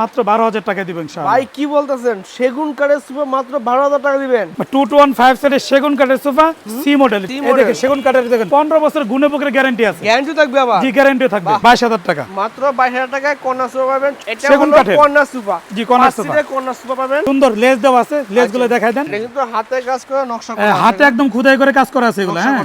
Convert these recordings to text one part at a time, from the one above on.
মাত্র বারো হাজার টাকা দিবেন ভাই কি বলতেছেন? সেগুন কাঠের সুপার মাত্র বারো হাজার টাকা দিবেন। টু টু ওয়ান ফাইভ সেটের সেগুন কাঠের সোফা সি মডেল। দেখেন সেগুন কাঠের দেখেন পনেরো বছর গুণে গ্যারান্টি আছে। গ্যারান্টি থাকবে আবার? জি গ্যারান্টি থাকবে বাইশ হাজার টাকা। মাত্র বাইশ হাজার টাকায় কন্যা সুপার পাবেন। সেগুন কাঠের। কন্যা সুপার জি, কন্যা sofa। কন্যা সুপার পাবেন। সুন্দর লেস দেওয়া আছে লেসগুলো দেখাই দেন। কিন্তু হাতে কাজ করে নকশা করা হাতে একদম খুদাই করে কাজ করা আছে এগুলো হ্যাঁ।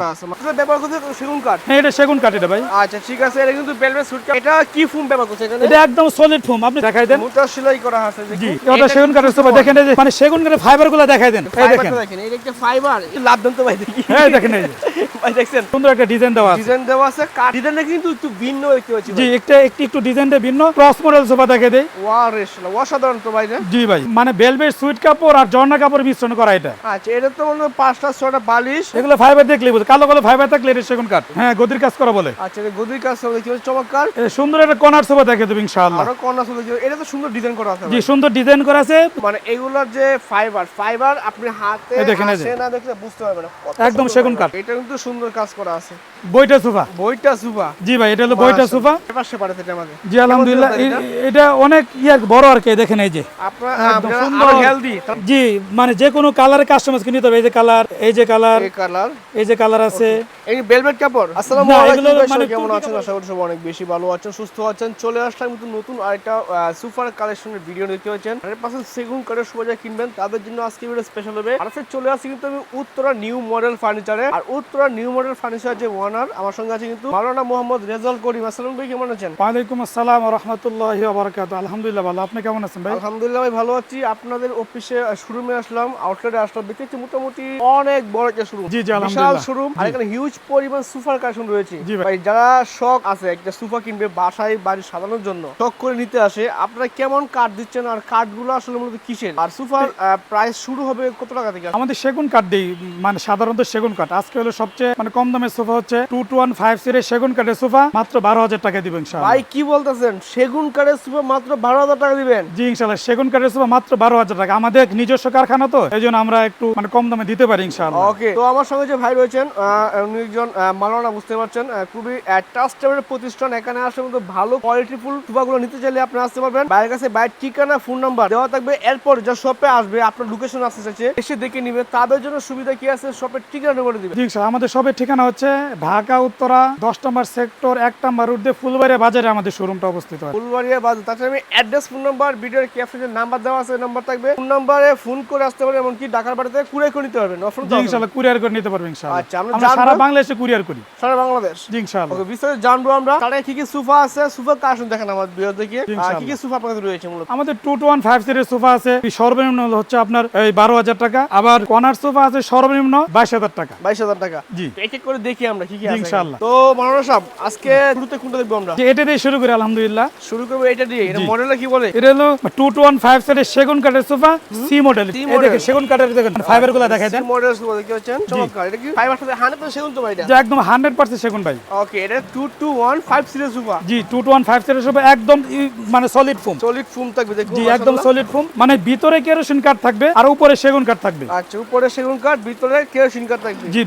ব্যবহার করতে সেগুন কাঠ। হ্যাঁ এটা সেগুন কাঠ এটা ভাই। আচ্ছা ঠিক আছে এটা কিন্তু বেলভেট সুট এটা কি ফুম ব্যবহার করছে এটা একদম সলিড ফোম আপনি দেখাই দেন। মোটা সেলাই করা আছে জি। এটা সেগুন কাঠের সোফা দেখেন এই যে মানে সেগুন কাঠের ফাইবারগুলো দেখাই দেন। এই দেখেন। দেখেন এটা একটা ফাইবার লাভ দেন তো ভাই দেখি। হ্যাঁ দেখেন এই ভাই দেখছেন? সুন্দর একটা ডিজাইন দেওয়া আছে। ডিজাইন দেওয়া আছে কাঠ ডিজাইনটা কিন্তু একটু ভিন্ন দেখতে পাচ্ছি জি একটা একটু একটু ডিজাইনটা ভিন্ন। ক্রস মডেল সোফা দেখে দেই। অসাধারণ তো ভাই জি ভাই মানে সুইট কাপড় আর জর্না কাপড় মিশ্রণ করা এটা। আচ্ছা এটা তো মনে হয় পাঁচটা ছটা বালিশ। এগুলো ফাইবার দেখলে বুঝে কালো কালো ফাইবার থাকলে এটা সেগুন কাঠ। হ্যাঁ গদির কাজ করা বলে। আচ্ছা গদির কাজ দেখতে পাচ্ছি চমৎকার। সুন্দর একটা কর্নার সোফা দেখে দেবে ইনশাআল্লাহ। আরও দেখতে পাচ্ছি। এটা তো সুন্দর ডিজাইন করা আছে জি। সুন্দর ডিজাইন করা আছে। মানে এগুলোর যে ফাইবার ফাইবার আপনি হাতে। আসে না দেখলে বুঝতে পারবেন না একদম সেগুন কাঠ। এটা কিন্তু সুন্দর কাজ করা আছে। বইটা সোফা। বইটা সুপা জি ভাই এটা হলো বইটা সোফা। সে পাঠাতে এটা আমাদের। জি আলহামদুলিল্লাহ এটা? অনেক ইয়ে বড় আর কি দেখেন এই যে। আপনার সুন্দর। হেলদি জি মানে যে কোনো কালারের কাস্টমাইজ নিতে হবে। এই যে কালার এই যে কালার এই কালার এই যে কালার আছে। এই ভেলভেট কাপড়। আসসালামু আলাইকুম মানে কেমন আছেন? আশা করি সবাই অনেক বেশি ভালো আছেন সুস্থ আছেন। চলে আসলাম কিন্তু নতুন আরেকটা সুপার কালেকশনের ভিডিও দেখতে পাচ্ছেন। হান্ড্রেড পার্সেন্ট সেগুন কাঠের সোজা কিনবেন তাদের জন্য আজকে ভিডিও স্পেশাল হবে। আর চলে আসছি কিন্তু আমি উত্তরা নিউ মডেল ফার্নিচারে আর উত্তরা নিউ মডেল ফার্নিচার যে ওনার আমার সঙ্গে আছে কিন্তু মাওলানা মোহাম্মদ রেজাল করিম। আসসালাম ভাই কেমন আছেন? ওয়ালাইকুম আসসালাম রহমতুল্লাহ বারাকাত আলহামদুলিল্লাহ ভালো। আপনি কেমন আছেন ভাই? আলহামদুলিল্লাহ ভাই ভালো আছি। আপনাদের অফিসে শোরুমে আসলাম আউটলেটে আসলাম। দেখতে মোটামুটি অনেক বড় একটা শোরুম জি, জি, বিশাল। শোরুম আর এখানে হিউজ পরিমাণ সুপার কালেকশন রয়েছে। ভাই। যারা শখ আছে একটা সুফা কিনবে বাসায় বাড়ি সাজানোর জন্য শখ করে নিতে আসে। আপনারা কেমন কাঠ দিচ্ছেন আর কাঠগুলো আসলে মূলত কিসের? আর সোফার প্রাইস শুরু হবে কত টাকা থেকে? আমাদের সেগুন কাঠ দিই মানে সাধারণত সেগুন কাঠ আজকে হলো সবচেয়ে মানে কম দামের সোফা হচ্ছে টু টু ওয়ান ফাইভ সিটের সেগুন কাঠের সোফা মাত্র বারো হাজার টাকা দিবেন ভাই কি বলতেছেন? সেগুন কাঠের সোফা মাত্র বারো হাজার টাকা দিবেন। জি ইনশাআল্লাহ। সেগুন কাঠের সোফা মাত্র বারো হাজার টাকা। আমাদের নিজস্ব কারখানা তো এই জন্য আমরা একটু মানে কম দামে দিতে পারি ইনশাল্লাহ ওকে তো আমার সঙ্গে যে ভাই রয়েছেন উনি একজন মালানা বুঝতে পারছেন খুবই ট্রাস্টেবল প্রতিষ্ঠান। এখানে আসলে ভালো কোয়ালিটিফুল সোফাগুলো নিতে চাইলে আপনি আসতে পারবেন। বাইরের কাছে বাইরের ঠিকানা ফোন নাম্বার দেওয়া থাকবে। এরপর যে শপে আসবে আপনার লোকেশন আসতে চাইছে এসে দেখে নিবে তাদের জন্য সুবিধা কি আছে শপের ঠিকানা করে দিবে। জি ইনশাআল্লাহ। আমাদের সবের ঠিকানা হচ্ছে ঢাকা উত্তরা দশ নম্বর সেক্টর এক নম্বর রোড দিয়ে ফুলবাড়িয়া বাজারে আমাদের শোরুমটা অবস্থিত ফুলবাড়িয়া বাজার। তাছাড়া আমি অ্যাড্রেস ফোন নাম্বার ভিডিওর ক্যাপশনে নাম্বার দেওয়া আছে নাম্বার থাকবে। ফোন নাম্বারে ফোন করে আসতে পারবেন এমনকি ঢাকার বাড়িতে কুরিয়ার করে নিতে পারবেন। অফার ইনশাআল্লাহ কুরিয়ার করে নিতে পারবেন ইনশাআল্লাহ। আচ্ছা, আমরা সারা বাংলাদেশে কুরিয়ার করি। সারা বাংলাদেশ। ইনশাআল্লাহ। ওকে বিস্তারিত জানব আমরা। তারা কি কি সোফা আছে? সোফা কাশন দেখেন আমার ভিডিও দেখে। আর কি কি সোফা আপনাদের রয়েছে মূলত? আমাদের টু টু ওয়ান ফাইভ সিটের সোফা আছে। সর্বনিম্ন হচ্ছে আপনার এই বারো হাজার টাকা। আবার কর্নার সোফা আছে সর্বনিম্ন বাইশ হাজার টাকা। বাইশ হাজার টাকা? জি। এক এক করে দেখি আমরা কি কি আছে ইনশাআল্লাহ। তো সাহেব আজকে শুরুতে কোনটা দেখব আমরা? এটা দিয়ে শুরু করি আলহামদুলিল্লাহ। শুরু করব এটা দিয়ে। এটা। মডেলটা কি বলে? এটা হলো টু টু ওয়ান ফাইভ সিটের সেগুন কাঠের সোফা সি মডেল এই দেখেন সেগুন কাঠের দেখেন ফাইবারগুলা দেখাই দেন। মডেল দেখতে পাচ্ছেন? চমৎকার। এটা কি ফাইভ আসলে হান্ড্রেড পার্সেন্ট সেগুন তো ভাই এটা? একদম হান্ড্রেড পার্সেন্ট সেগুন ভাই। ওকে এটা two two one five sofa জি টু টু ওয়ান ফাইভ সিটের সোফা একদম মানে সলিড ফোম। সলিড ফুম থাকবে দেখুন জি একদম সলিড ফোম মানে ভিতরে কেরোসিন কাঠ থাকবে আর উপরে সেগুন কাঠ থাকবে। আচ্ছা উপরে সেগুন কাঠ ভিতরে কেরোসিন কাঠ থাকবে। জি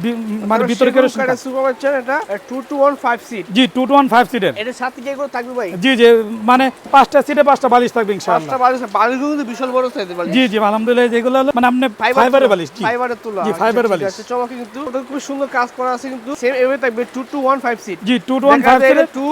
মানে ভিতরে কেরোসিন কাঠ সোফা পাচ্ছেন এটা two two one five seat জি টু টু ওয়ান ফাইভ সিটের এটার সাথে কি এগুলো থাকবে ভাই? জি জি মানে পাঁচটা সিটে পাঁচটা বালিশ থাকবে ইনশাআল্লাহ। পাঁচটা বালিশ বালিশগুলো কিন্তু বিশাল বড় সাইজের বালিশ। জি জি আলহামদুলিল্লাহ যেগুলো হলো মানে আপনি ফাইবারের বালিশ জি। ফাইবারের তুলা। জি, আচ্ছা, ফাইবারের বালিশ। আছে, চমকে কিন্তু ওটা খুব সুন্দর কাজ করা আছে কিন্তু। সেম এভাবে থাকবে two two one five seat জি টু টু ওয়ান ফাইভ সিটের টু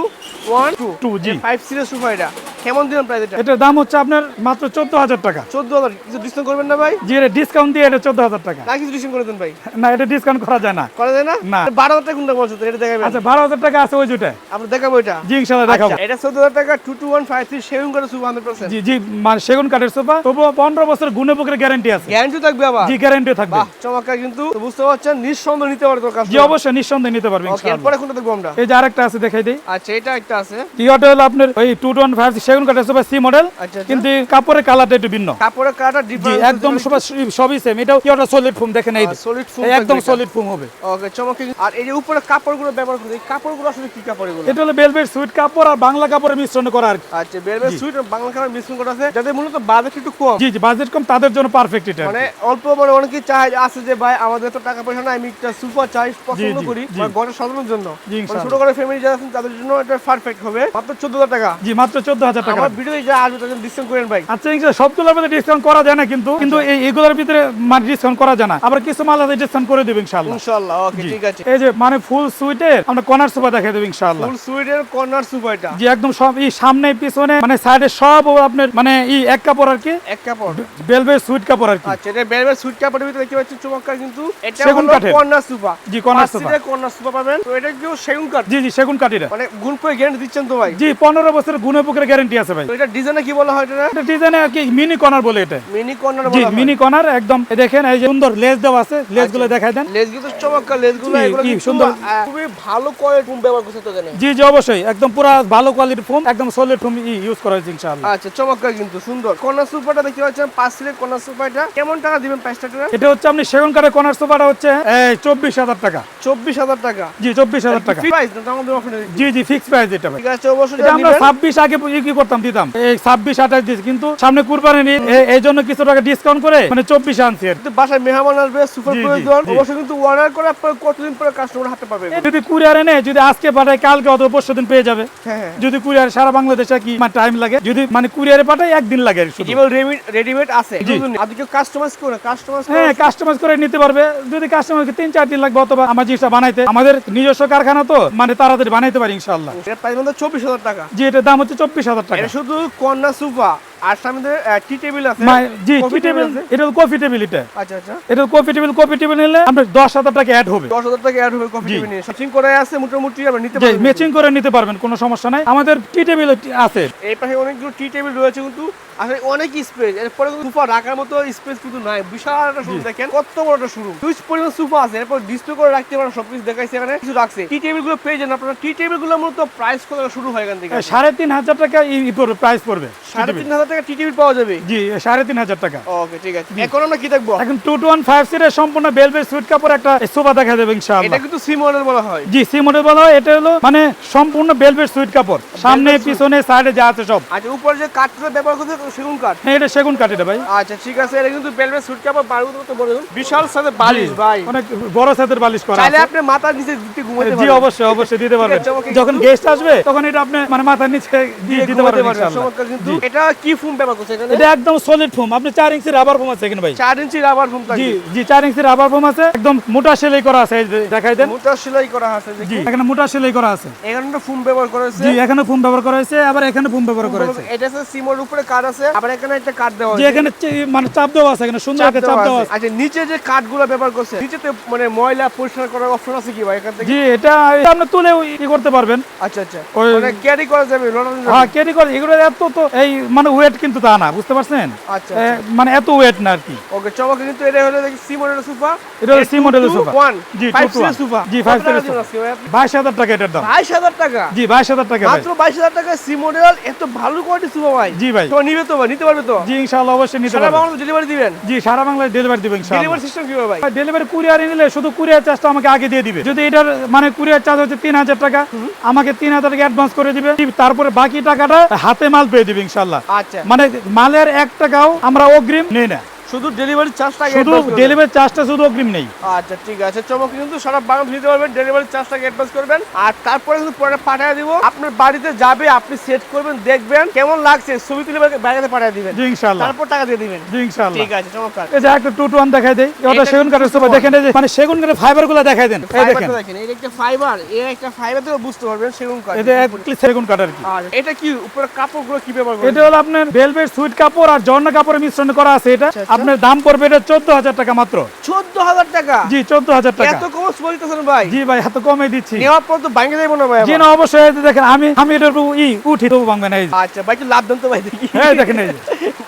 ওয়ান টু টু জি। ফাইভ সিটের সোফা এটা কেমন দিলাম প্রাইস এটা? এটার দাম হচ্ছে আপনার মাত্র চোদ্দ হাজার টাকা। চোদ্দ হাজার কিছু ডিসকাউন্ট করবেন না ভাই? জি এটা ডিসকাউন্ট দিয়ে এটা চোদ্দ হাজার টাকা। না কিছু ডিসকাউন্ট করে দেন ভাই। না এটা ডিসকাউন্ট করা যায় না। করা যায় না? না। বারো হাজার টাকা কোনটা বলছো এটা দেখাবেন। আচ্ছা বারো হাজার টাকা আছে ওই জুটে আমরা দেখাবো এটা। জি ইনশাল্লাহ দেখাবো। আচ্ছা, এটা চোদ্দ হাজার টাকা two two one five three saving করে সোফা হান্ড্রেড পার্সেন্ট জি জি মানে সেগুন কাঠের সোফা তবুও পনেরো বছর গুণে পুকুরের গ্যারান্টি আছে। গ্যারান্টি থাকবে আবার। জি গ্যারান্টি থাকবে। বাহ চমৎকার কিন্তু। বুঝতে পারছেন নিঃসন্দেহ নিতে পারে তোর কাছে জি অবশ্যই নিঃসন্দেহে নিতে পারবেন ওকে ইনশাআল্লাহ। এরপরে কোনটা দেখব আমরা? এই যে আরেকটা আছে দেখাই দিই। আচ্ছা এটা একটা আছে। ওটা হলো আপনার ওই টু টু ওয়ান ফাইভ সেগুন কাঠের সোফা সি মডেল আচ্ছা আচ্ছা। কিন্তু কাপড়ের কালারটা একটু ভিন্ন। কাপড়ের কাটা জি একদম সবাই সবই সেম এটাও কি ওটা সলিড ফোম দেখেন এই সলিড এই একদম সলিড ফোম হবে। ওকে চমৎকার। আর এই যে উপরে কাপড়গুলো ব্যবহার করে এই কাপড়গুলো আসলে কি কাপড় এগুলো? এটা হলো বেলভেট সুইট কাপড় আর বাংলা কাপড়ের মিশ্রণ করা আর আচ্ছা বেরবে সুইট আর বাংলা কাপড় মিশ্রণ করা আছে। যাদের মূলত বাজেট একটু কম। জি জি বাজেট কম তাদের জন্য পারফেক্ট এটা মানে অল্প মানে অনেকে চায় আছে যে ভাই আমাদের তো টাকা পয়সা নাই আমি একটা সুপার চাই পছন্দ করি ঘরে সাজানোর জন্য। মানে ছোট করে ফ্যামিলি যারা আছেন তাদের জন্য এটা পারফেক্ট হবে। মাত্র চোদ্দ হাজার টাকা। জি মাত্র চোদ্দ হাজার হাজার টাকা। আমার ভিডিও যা আসবে তাদের ডিসকাউন্ট করেন ভাই। আচ্ছা ইনশাল্লাহ সবগুলোর মধ্যে ডিসকাউন্ট করা যায় না কিন্তু কিন্তু এই এগুলোর ভিতরে মানে ডিসকাউন্ট করা যায় না। আবার কিছু মাল আছে ডিসকাউন্ট করে দেবে ইনশাল্লাহ ইনশাআল্লাহ ওকে ঠিক আছে। এই যে মানে ফুল সুইটের আমরা কর্নার সোফা দেখাই দেবো ইনশাল্লাহ ফুল সুইটের কর্নার সুপার যে একদম সব এই সামনে পিছনে মানে সাইডে সব আপনার মানে ই এক কাপড় আর কি? এক কাপড়। বেলভেট সুইট কাপড় আর কি। আচ্ছা এটা বেলভেট সুইট কাপড়ের ভিতরে দেখতে পাচ্ছেন চমৎকার কিন্তু। এটা হলো কর্নার সুপার জি কর্নার সোফা কর্নার সুপার পাবেন। তো এটা কি সেগুন কাঠ? জি জি সেগুন কাঠিরা। মানে গুণ করে গ্যারান্টি দিচ্ছেন তো ভাই। জি পনেরো বছরের গুণে গ্যারেন্টি আছে ভাই। এটা ডিজাইনে কি বলা হয় এটা? এটা ডিজাইনে আর কি মিনি কর্নার বলে এটা? মিনি কর্নার জি বলা মিনি কর্নার একদম। এই দেখেন এই যে সুন্দর লেস দেওয়া আছে লেসগুলো দেখাই দেন। লেজ কিন্তু চমৎকার লেজগুলো এগুলো কি সুন্দর। খুবই ভালো কোয়ালিটি রুম ব্যবহার করছে তো এখানে। জি জি অবশ্যই। একদম পুরো ভালো কোয়ালিটির ফোম একদম সলিড ফোম ইউজ করা হয়েছে ইনশাআল্লাহ। আচ্ছা চমৎকার কিন্তু সুন্দর। কর্নার সুপারটা দেখতে পাচ্ছেন পাঁচ সিলের কর্নার সুপারটা কেমন টাকা দিবেন পাঁচটা টাকা এটা? হচ্ছে আপনি সেগুন কাঠের কর্নার সোফাটা হচ্ছে এই চব্বিশ হাজার টাকা। চব্বিশ হাজার টাকা। জি চব্বিশ হাজার টাকা। প্রাইস না আমাদের অফারে জি জি ফিক্স প্রাইস এটা ভাই। ঠিক আছে অবশ্যই আমরা। ছাব্বিশ আগে কি করতাম দিতাম। এই ছাব্বিশ আঠাশ দিয়েছি কিন্তু সামনে কুরবানি এ- এই জন্য কিছু টাকা ডিসকাউন্ট করে মানে চব্বিশ আনছি বাসায় মেহমান আসবে সুপার প্রয়োজন। অবশ্যই কিন্তু অর্ডার করে আপনার কতদিন পরে কাস্টমার হাতে পাবে যদি কুরিয়ার এনে যদি আজকে পাঠায় কালকে অথবা পরশু দিন পেয়ে যাবে। হ্যাঁ হ্যাঁ। যদি কুরিয়ার সারা বাংলাদেশে কি মানে টাইম লাগে? যদি মানে কুরিয়ারে পাঠায় একদিন লাগে রেডিমেড আছে। কেউ কাস্টমাইজ করে কাস্টমাইজ হ্যাঁ কাস্টমাইজ করে নিতে পারবে। যদি কাস্টমারকে তিন চার দিন লাগবে অথবা আমার জিনিসটা বানাইতে। আমাদের নিজস্ব কারখানা তো মানে তাড়াতাড়ি বানাইতে পারি ইনশাল্লাহ প্রাইস চব্বিশ হাজার টাকা। জি এটার দাম হচ্ছে চব্বিশ হাজার টাকা এটা শুধু কন্যা সুপা আর সামনে টি টেবিল আছে জি টি টেবিল? এটা কফি টেবিল এটা। আচ্ছা আচ্ছা। এটা কফি টেবিল কফি টেবিল নিলে দশ হাজার টাকা অ্যাড হবে। দশ হাজার টাকা অ্যাড হবে কফি টেবিল নিয়ে। ম্যাচিং করে আছে মোটামুটি আমরা নিতে যে পারব। ম্যাচিং করে নিতে পারবেন কোনো সমস্যা নাই। আমাদের টি টেবিল আছে। এই পাশে অনেকগুলো টি টেবিল রয়েছে কিন্তু আসলে অনেক স্পেস এরপরে সোফা রাখার মতো স্পেস কিন্তু নাই। বিশাল একটা শোরুম দেখেন। কত বড় একটা শোরুম। হিউজ পরিমাণ সোফা আছে। এরপর ডিসপ্লে করে রাখতে পারেন সবকিছু দেখাইছে এখানে। কিছু রাখছে। টি টেবিলগুলো পেয়ে যান আপনারা। টি টেবিলগুলো মূলত প্রাইস কত শুরু হয় এখান থেকে? সাড়ে তিন হাজার টাকা প্রাইস পড়বে সাড়ে তিন হাজার টাকা টি পাওয়া যাবে? জি সাড়ে তিন হাজার টাকা। ওকে ঠিক আছে। এখন আমরা কি দেখব? এখন টু টু ওয়ান ফাইভ সিটের সম্পূর্ণ বেলভেট সুইট কাপড় একটা সোফা দেখা যাবে এটা কিন্তু সি মডেল বলা হয়। জি সি মডেল বলা হয়। এটা হলো মানে সম্পূর্ণ বেলভেট সুইট কাপড়। সামনে পিছনে সাইডে যা আছে সব। আচ্ছা উপরে যে কাঠটা ব্যবহার করছে সেগুন কাঠ হ্যাঁ এটা সেগুন কাঠ এটা ভাই। আচ্ছা ঠিক আছে। এটা কিন্তু বেলভেট সুট কাপড় বারুদ মতো বড় বিশাল সাথে বালিশ ভাই। অনেক বড় সাইজের বালিশ করা চাইলে আপনি মাথার নিচে দিতে ঘুমাতে জি অবশ্যই অবশ্যই দিতে পারবেন। যখন গেস্ট আসবে তখন এটা আপনি মানে মাথার নিচে দিয়ে দিতে পারবেন কিন্তু এটা কি ফোম ব্যবহার করছে এখানে? এটা একদম সলিড ফোম আপনি চার ইঞ্চি রাবার ফোম আছে এখানে ভাই। চার ইঞ্চি রাবার ফোম থাকে জি চার ইঞ্চি রাবার ফোম আছে। একদম মোটা সেলাই করা আছে দেখাই দেন। মোটা সেলাই করা আছে জি এখানে মোটা সেলাই করা আছে। এখানে একটা ফোম ব্যবহার করা হয়েছে। জি এখানে ফোম ব্যবহার করা হয়েছে আবার এখানে ফোম ব্যবহার করা হয়েছে। এটা আছে সিমোর উপরে কাঠ আছে আবার এখানে একটা কাঠ দেওয়া হয়েছে। এখানে মানে চাপ দেওয়া আছে এখানে সুন্দর একটা চাপ দেওয়া আছে। আছে আচ্ছা নিচে যে কাঠগুলো ব্যবহার করছে নিচেতে মানে ময়লা পরিষ্কার করার অপশন আছে কি ভাই এখান থেকে? জি এটা আপনি তুলে ই করতে পারবেন। আচ্ছা আচ্ছা। মানে ক্যারি করা যাবে হ্যাঁ ক্যারি করে এগুলো এত তো এই মানে ওয়েট কিন্তু তা না বুঝতে পারছেন? আচ্ছা মানে এত ওয়েট না আর কি। ওকে চমকে কিন্তু এটা হলো দেখি সি মডেলের সোফা। এটা হলো C মডেলের সোফা। জি, ফাইভ two সোফা। জি, five series sofa। বাইশ হাজার টাকা এটার দাম। বাইশ হাজার টাকা? জি বাইশ হাজার টাকা মাত্র বাইশ হাজার টাকা সি মডেল এত ভালো কোয়ালিটি সোফা ভাই। জি ভাই। তো নিবে তো ভাই নিতে পারবে তো? জি ইনশাআল্লাহ অবশ্যই নিতে পারবে সারা পারবেন বাংলা ডেলিভারি দিবেন? জি সারা বাংলায় ডেলিভারি দিবেন ইনশাআল্লাহ। ডেলিভারি সিস্টেম কীভাবে ভাই? ডেলিভারি কুরিয়ারে নিলে শুধু কুরিয়ার চার্জটা আমাকে আগে দিয়ে দিবে। যদি এটার মানে কুরিয়ার চার্জ হচ্ছে তিন হাজার টাকা আমাকে তিন হাজার টাকা অ্যাডভান্স করে দিবে। তারপরে বাকি টাকাটা হাতে মাল পেয়ে দিবে ইনশাল্লাহ আচ্ছা মানে মালের এক টাকাও আমরা অগ্রিম নেই না। শুধু ডেলিভারি চার্জটা শুধু ডেলিভারি চার্জটা শুধু অগ্রিম নেই। আচ্ছা ঠিক আছে। চমক কিন্তু সারা বাংলা দিতে পারবেন ডেলিভারি চার্জটাকে অ্যাডভান্স করবেন আর তারপরে কিন্তু পরে পাঠিয়ে দিব। আপনার বাড়িতে যাবে আপনি সেট করবেন দেখবেন কেমন লাগছে। ছবি তুলে বাইরে পাঠিয়ে দিবেন। জি ইনশাল্লাহ তারপর টাকা দিয়ে দিবেন। জি ইনশাল্লাহ ঠিক আছে চমৎকার। এই যে একটা টু টু ওয়ান দেখাই ওটা এটা সেগুন কাঠের সোফা দেখেন এই যে মানে সেগুন কাঠের ফাইবারগুলো দেখাই দেন। এই দেখেন। এটা একটা ফাইবার এর একটা ফাইবার থেকে বুঝতে পারবেন সেগুন কাঠ। এটা সেগুন কাঠ আর কি। এটা কি উপরে কাপড়গুলো কি ব্যবহার এটা হলো আপনার ভেলভেট সুইট কাপড় আর জর্না কাপড়ের মিশ্রণ করা আছে এটা। আচ্ছা, আচ্ছা। আপনার দাম পড়বে এটা চোদ্দ হাজার টাকা মাত্র। চোদ্দ হাজার টাকা? জি চোদ্দ হাজার টাকা। এত কম বলতেছেন ভাই। জি ভাই এত কমে দিচ্ছি। নেওয়ার পর তো ভাঙে যাব না ভাই জি না অবশ্যই দেখেন আমি আমি উপর ই উঠি তবু ভাঙবে না আচ্ছা ভাই একটু লাভ দেন তো ভাই দেখি। এই দেখেন এই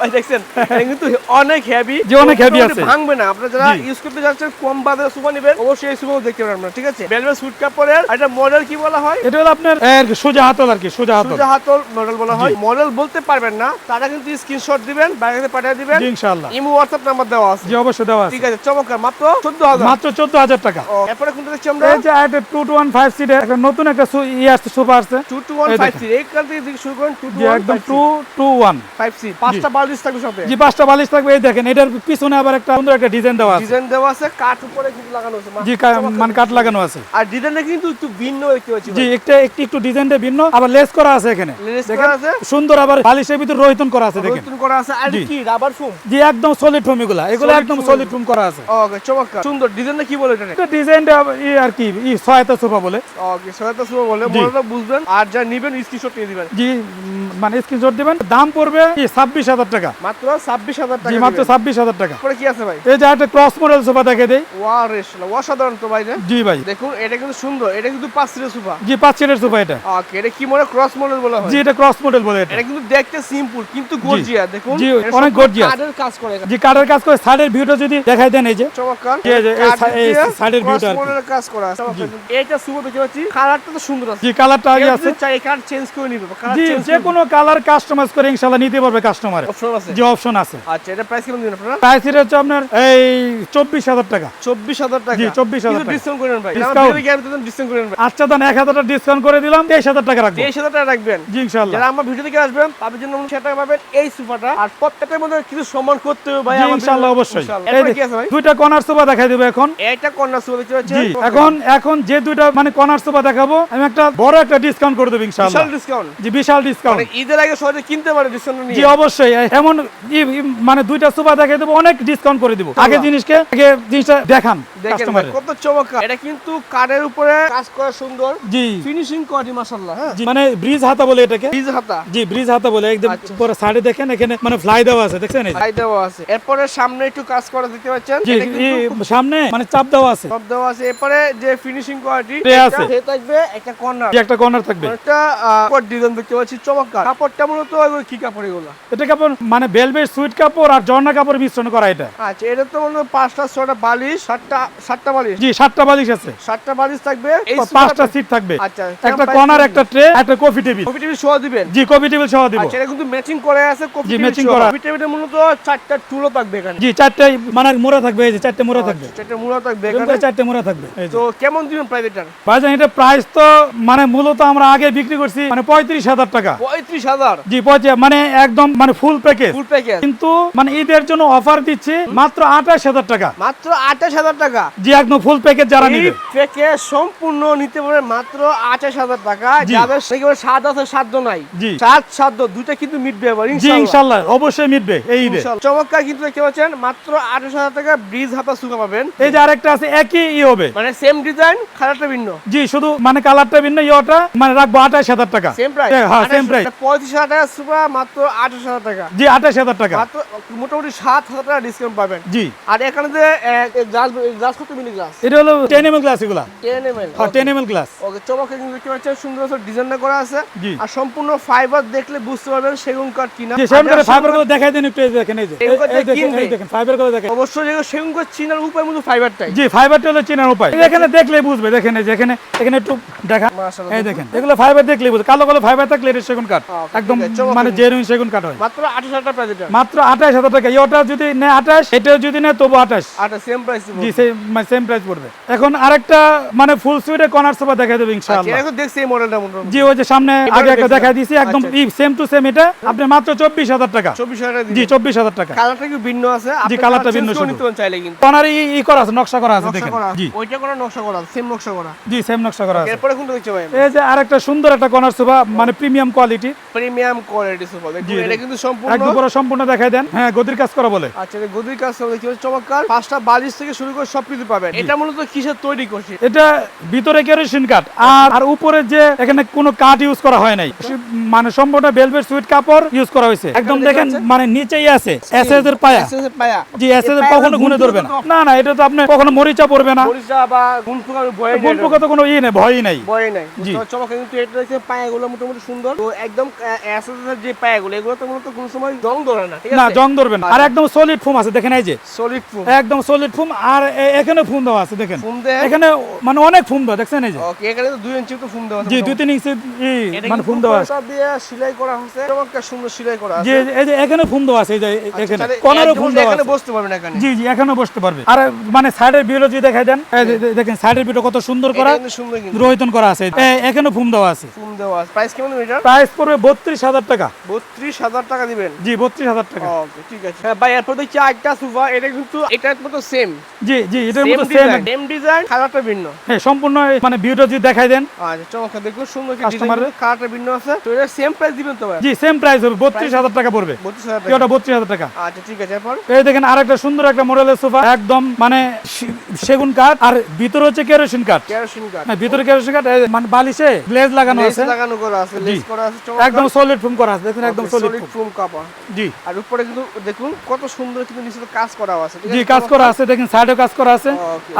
ভাই দেখছেন? এটা কিন্তু অনেক হেভি জি, অনেক heavy আছে। ভাঙবে না। আপনারা যারা ইউজ করতে যাচ্ছেন কম বাজারে নেবেন। অবশ্যই এই দেখতে পারেন আপনারা ঠিক আছে? বেলভেট কাপড়ের একটা মডেল কি বলা হয়? এটা হলো আপনার এর সোজা হাতল আর কি সোজা হাতল। সুজা হাতল মডেল বলা হয়। মডেল বলতে পারবেন না তারা কিন্তু স্ক্রিনশট দিবেন বাইরে পাঠিয়ে দিবেন। ইনশাআল্লাহ। ইমো হোয়াটসঅ্যাপ নাম্বার দেওয়া আছে। জি অবশ্যই দেওয়া আছে। ঠিক আছে চমৎকার। মাত্র চোদ্দ হাজার। মাত্র চোদ্দ হাজার টাকা। এরপরে কোনটা দেখছি আমরা? এই যে একটা টু টু ওয়ান ফাইভ সিটের একটা নতুন একটা ইয়ে আসছে সোফা আসছে। টু টু ওয়ান এই এইখান থেকে শুরু করেন টু টু যে একদম two two one five C পাঁচটা বালিশ থাকবে সাথে জি পাঁচটা বালিশ থাকবে এই দেখেন এটার পিছনে আবার একটা সুন্দর একটা ডিজাইন দেওয়া আছে। ডিজাইন দেওয়া আছে কাঠ উপরে কিন্তু লাগানো আছে জি মানে কাঠ লাগানো আছে। আর ডিজাইনটা কিন্তু একটু ভিন্ন দেখতে পাচ্ছি জি একটা একটু একটু ডিজাইনটা ভিন্ন আবার লেস করা আছে এখানে। লেস করা আছে। সুন্দর আবার বালিশের ভিতর রোহিতন করা আছে দেখেন। নতুন করা আছে আর কি রাবার ফোম জি একদম সলিড ফোম এগুলা। এগুলা একদম। সলিড ফোম করা আছে। ওকে চমৎকার। সুন্দর ডিজাইনটা কি বলে এটা? ডিজাইনটা ই আর কি ই সহায়তা সোফা বলে। ওকে সহায়তা সোফা বলে। বলে বুঝবেন আর যা নিবেন স্ক্রিনশট নিয়ে দিবেন। জি মানে স্ক্রিনশট দিবেন দাম পড়বে ছাব্বিশ হাজার টাকা। মাত্র ছাব্বিশ হাজার টাকা মাত্র ছাব্বিশ হাজার টাকা। পরে কি আছে ভাই? এই যে একটা ক্রস মডেল সোফা দেখে দেই। অসাধারণ তো ভাই জি ভাই। দেখুন এটা কিন্তু সুন্দর এটা কিন্তু পাঁচ সিটের সোফা জি পাঁচ সিটের সোফা এটা। ওকে এটা কি মনে ক্রস মডেল বলা হয়? জি এটা ক্রস মডেল বলে এটা। এটা কিন্তু দেখতে সিম্পল কিন্তু গর্জিয়া দেখুন। জি, অনেক gorgeous। কাঠের কাজ করে জি কাঠের কাজ করে সাইডের ভিউটা যদি দেখাই দেন এই যে। চমৎকার। জি, এই সাইডের model এর কাজ করা আছে। চমৎকার। এইটা দেখতে পাচ্ছি কালারটা তো সুন্দর আছে। জি কালারটা আগে আছে। চাই কালার চেঞ্জ করে নিবে কালার চেঞ্জ যে কোনো কালার কাস্টমাইজ করে ইনশাআল্লাহ নিতে পারবে কাস্টমার অপশন আছে? যে অপশন আছে। আচ্ছা এটা প্রাইস কেমন দিবেন আপনারা? প্রাইস হচ্ছে আপনার এই চব্বিশ হাজার টাকা। চব্বিশ হাজার টাকা। জি, 24,000 টাকা। ডিসকাউন্ট করেন ভাই। Discount। ডিসকাউন্ট করেন ভাই। আচ্ছা দেন এক হাজার ডিসকাউন্ট করে দিলাম তেইশ হাজার টাকা রাখব। তেইশ হাজার টাকা রাখবেন। জি ইনশাআল্লাহ। যারা আমার ভিডিও থেকে আসবেন তাদের জন্য সেটা পাবেন এই সোফাটা। আর প্রত্যেকটার মধ্যে কিছু সম্মান করতে হবে ভাই ইনশাআল্লাহ অবশ্যই। এই এরপরে কি আছে ভাই? দুইটা কর্নার সোফা দেখাই দেবো এখন। এইটা কন্যা সোফা দেখতে পাচ্ছেন। জি এখন এখন যে দুইটা মানে কর্নার সোফা দেখাবো আমি একটা বড় একটা ডিসকাউন্ট করে দেবো ইনশাআল্লাহ। বিশাল ডিসকাউন্ট জি বিশাল ডিসকাউন্ট ঈদের আগে সহজে কিনতে পারে ডিসকাউন্ট জি অবশ্যই। এমন মানে দুইটা সোফা দেখাই দেবো অনেক ডিসকাউন্ট করে দিব। আগে জিনিসকে আগে জিনিসটা দেখান কাস্টমার কত চমৎকার। এটা কিন্তু কাঠের উপরে কাজ করা সুন্দর। জি। ফিনিশিং কোয়ালিটি মাশাআল্লাহ হ্যাঁ। মানে ব্রিজ হাতা বলে এটাকে। ডিজ হাতা। জি ব্রিজ হাতা বলে একদম আচ্ছা। পুরো সাইডে দেখেন এখানে মানে ফ্লাই দেওয়া আছে দেখছেন এই যে? দেওয়া আছে। এরপরে সামনে একটু কাজ করা দেখতে পাচ্ছেন? জি এটা সামনে মানে চাপ দেওয়া আছে। সব দেওয়া আছে। এরপরে যে ফিনিশিং কোয়ালিটি আছে। থাকবে একটা কর্নার একটা কর্নার থাকবে। একটা ডিজাইন দেখতে পাচ্ছি চমৎকার। কাপড়টা মূলত এগুলো কি কাপড় এগুলো? এটা কাপড় মানে বেলভেট সুইট কাপড় আর জর্না কাপড় মিশ্রণ করা এটা। আচ্ছা এটা তো মনে পাঁচটা ছটা বালিশ সাতটা সাতটা বালিশ? জি সাতটা বালিশ আছে। সাতটা বালিশ থাকবে? পাঁচটা সিট থাকবে। আচ্ছা একটা কর্নার একটা ট্রে একটা কফি টেবিল কফি টেবিল সহ দিবেন? জি কফি টেবিল সহ দিব। আচ্ছা এটা কিন্তু ম্যাচিং করে আছে কফি সহ। করা। কফি টেবিলে মূলত চারটা টুলও থাকবে এখানে। জি চারটে মানে মোড়া থাকবে এই যে চারটে মোড়া থাকবে। চারটা মূলত থাকবে এখানে। চারটে মোড়া থাকবে তো কেমন দিবেন ভাইজান এটা প্রাইস তো মানে মূলত আমরা আগে বিক্রি করছি মানে পঁয়ত্রিশ হাজার টাকা। পঁয়ত্রিশ হাজার। জি পঁয়ত্রিশ মানে একদম মানে ফুল প্যাকেজ ফুল প্যাকেজ কিন্তু মানে ঈদের জন্য অফার দিচ্ছি মাত্র আঠাশ হাজার টাকা। মাত্র আঠাশ হাজার টাকা। জি একদম ফুল প্যাকেজ যারা নিবে। প্যাকেজ সম্পূর্ণ নিতে পারে মাত্র আঠাশ হাজার টাকা। যাদের একেবারে স্বাদ আছে সাধ্য নাই। জি। স্বাদ সাধ্য দুইটা কিন্তু মিটবে এবার জি ইনশাল্লাহ অবশ্যই মিটবে এই ঈদে। চমৎকার কিন্তু দেখতে পাচ্ছেন মাত্র আঠাশ হাজার টাকা ব্রিজ হাতা সুখা পাবেন। এই যে আরেকটা আছে একই ই হবে। মানে সেম ডিজাইন খারাপটা ভিন্ন। জি শুধু মানে কালারটা ভিন্ন ইয়েটা মানে রাখব আঠাশ হাজার টাকা। সেম প্রাইস হ্যাঁ সেম প্রাইস পঁয়ত্রিশ হাজার টাকা মাত্র আঠাশ হাজার টাকা। জি আঠাশ হাজার টাকা। মাত্র মোটামুটি সাত হাজার টাকা ডিসকাউন্ট পাবেন। জি। আর এখানে যে গ্লাস গ্লাস কত মিলি গ্লাস এটা হলো টেন এম গ্লাস এগুলা। টেন এম হ্যাঁ টেন এম গ্লাস ওকে চমৎকার কিন্তু দেখতে পাচ্ছেন সুন্দর সুন্দর করা আছে। জি। আর সম্পূর্ণ ফাইবার দেখলে বুঝতে পারবেন সেগুন কাঠ কিনা। জি করে যারা ফাইবারগুলো দেখাই দেন একটু দেখেন এই যে। এই- দেখেন ফাইবারগুলো দেখেন। অবশ্যই সেগুন কাঠ চিনার উপায় মতো ফাইবারটাই জি ফাইবারটা হলো চেনার উপায়। এখানে দেখলে বুঝবে দেখেন এই যে এখানে এখানে একটু দেখা। এই দেখেন। এগুলো ফাইবার দেখলে বুঝবে। কালো কালো ফাইবার থাকলে এটা সেগুন কাঠ। একদম মানে জেনুইন সেগুন কাঠ হয়। মাত্র টাকা প্রাইস এটা। মাত্র টাকা। ইয়েটা যদি নেয় আঠাশ এটাও যদি তবু আঠাশ। আচ্ছা সেম প্রাইস জি সেম প্রাইস পড়বে। এখন আরেকটা মানে ফুল সুইটে কর্নার সোফা দেখা দেবে ইনশাআল্লাহ। এটা দেখছি এই মডেলটা মোটামুটি। জি ওই যে সামনে আগে একটা দেখছিলাম। দেখা দিয়েছি একদম সেম টু সেম এটা। আপনি মাত্র টাকা। জি টাকা। কালারটা কি ভিন্ন আছে? আপনি কালারটা ভিন্ন শুধু। চাইলে কিন্তু। কর্নার ই ই করা আছে নকশা করা আছে দেখেন। জি। ওইটা করা নকশা করা সেম নকশা করা জি সেম নকশা করা আছে। এরপরে কোনটা দেখতে ভাই? এই যে আরেকটা সুন্দর একটা কর্নার সোফা মানে premium quality premium quality sofa এটা কিন্তু সম্পূর্ণ একদম পুরো সম্পূর্ণ দেখাই দেন। হ্যাঁ গদির কাজ করা বলে। আচ্ছা এটা গদির কাজ সব দেখতে চমৎকার। পাঁচটা বালিশ থেকে শুরু করে সবকিছু পাবেন। এটা মূলত কিসের তৈরি করছে? এটা ভিতরে কেরোসিন কাঠ। আর আর উপরে যে এখানে কোনো কাঠ ইউজ করা হয় নাই। মানে সম্পূর্ণ বেলভেট সুইট কাপড় ইউজ করা হয়েছে। একদম দেখেন মানে নিচেই আছে এসএস এর পায়া। এসএস এর পায়া। জি এসএস এর কখনো গুনে ধরবে না। না না এটা তো আপনি কখনো মরিচা পড়বে না। মরিচা বা পোকার পোকা তো কোনো ই নেই ভয়ই নাই। বয়ে নাই। জি। চমৎকার কিন্তু এটা দেখছে পায়াগুলো মোটামুটি সুন্দর। তো একদম যে পায়াগুলো এগুলো তো মূলত কোনো সময় জং ধরে না ঠিক না জং ধরবে না। আর একদম সলিড ফোম আছে দেখেন এই যে। সলিড ফুম একদম সলিড ফোম আর এখানে ফোম দেওয়া আছে দেখেন। এখানে মানে অনেক ফোম দেওয়া দেখছেন এই যে? ওকে এখানে তো দুই ইঞ্চি তো ফুম দেওয়া আছে। জি দুই মোটামুটি। তিন ইঞ্চি মানে ফোম দেওয়া আছে। সব দিয়ে সেলাই করা হয়েছে চমৎকার সুন্দর সেলাই করা যে আছে। এই যে এখানে ফোম দেওয়া আছে এই যে এখানে। তাহলে কর্নারও একদম ফুল এখানে বসতে পারবেন এখানে? জি জি এখানেও বসতে পারবে। আর মানে সাইডের যদি দেখাই দেন এই যে- যে- দেখেন সাইডের ভিউটা কত সুন্দর করা রোহিতন করা আছে। এ- এখানেও ফুম দেওয়া আছে। ফুল দেওয়া আছে। প্রাইস কেমন এটার প্রাইস পড়বে বত্রিশ হাজার টাকা। বত্রিশ হাজার টাকা দিবেন? জি বত্রিশ হাজার টাকা। ঠিক আছে। হ্যাঁ ভাই এরপর দেখছি আরেকটা সোফা এটা কিন্তু এটার মতো সেম জি জি এটার মতো সেম সেম ডিজাইন কালারটা ভিন্ন। হ্যাঁ সম্পূর্ণ মানে ভিউটা যদি দেখাই দেন। আচ্ছা চমৎকার দেখুন সুন্দর কি Customer ডিজাইন কালারটা ভিন্ন আছে। তো এটা সেম প্রাইস দিবেন তো ভাই? জি সেম প্রাইস হবে বত্রিশ হাজার টাকা পড়বে। বত্রিশ হাজার টাকা। বত্রিশ হাজার টাকা। আচ্ছা ঠিক আছে এরপর? এই দেখেন আরেকটা সুন্দর একটা মডেলের সোফা একদম মানে সেগুন কাঠ আর ভিতরে হচ্ছে কেরোসিন কাঠ। কেরোসিন কাঠ। হ্যাঁ, ভিতরে কেরোসিন কাঠ মানে বালিশে গ্লেজ লাগানো আছে। লাগানো করা আছে লেস করা আছে একদম সলিড ফোম করা আছে দেখুন একদম সলিড ফোম কাপড় জি। আর উপরে কিন্তু দেখুন কত সুন্দর কিন্তু নিচে কাজ করা আছে জি কাজ করা আছে দেখেন সাইডেও কাজ করা আছে.